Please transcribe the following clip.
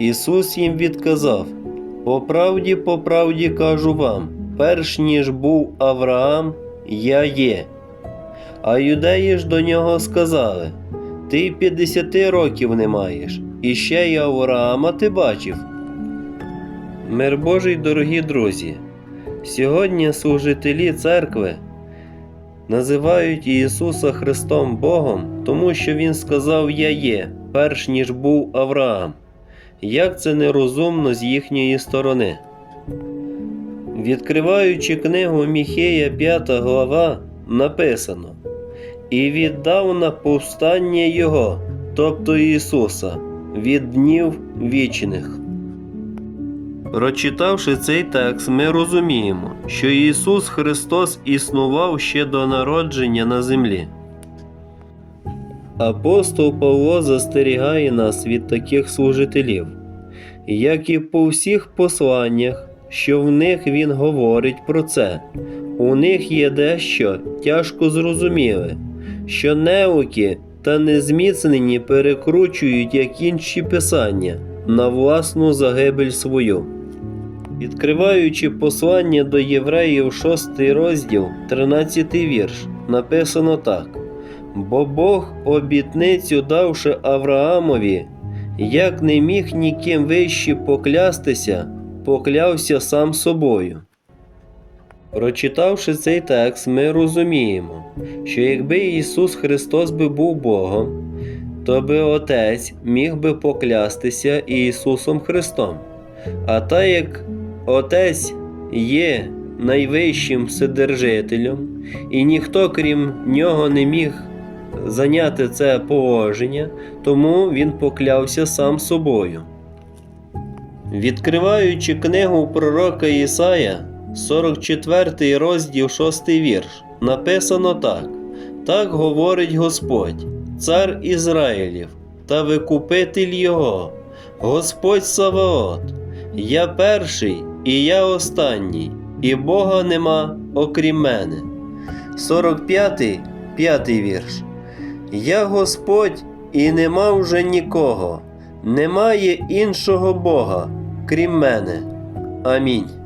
Ісус їм відказав: По правді, по правді кажу вам, перш ніж був Авраам, я є. А юдеї ж до нього сказали: Ти 50 років не маєш, і ще й Авраама ти бачив. Мир Божий, дорогі друзі, сьогодні служителі церкви називають Ісуса Христом Богом, тому що Він сказав Я є, перш ніж був Авраам. Як це нерозумно з їхньої сторони. Відкриваючи книгу Міхея 5 глава, написано І віддав на повстання Його, тобто Ісуса, від днів вічних. Прочитавши цей текст, ми розуміємо, що Ісус Христос існував ще до народження на землі. Апостол Павло застерігає нас від таких служителів, як і по всіх посланнях, що в них він говорить про це. У них є дещо тяжко зрозуміле, що неуки та незміцнені перекручують як інші писання на власну загибель свою. Відкриваючи послання до євреїв 6 розділ, 13 вірш, написано так: Бо Бог обітницю давши Авраамові, як не міг ніким вище поклястися, поклявся сам собою. Прочитавши цей текст, ми розуміємо, що якби Ісус Христос би був Богом, то би Отець міг би поклястися Ісусом Христом. А так як Отець є найвищим вседержителем, і ніхто крім нього не міг зайняти це положення, тому він поклявся сам собою. Відкриваючи книгу пророка Ісая, 44 розділ 6 вірш, написано так: Так говорить Господь, цар Ізраїлів та викупитель Його, Господь Саваот, я перший і я останній, і Бога нема окрім мене. 45 п'ятий вірш. Я Господь і нема вже нікого, немає іншого Бога, крім мене. Амінь.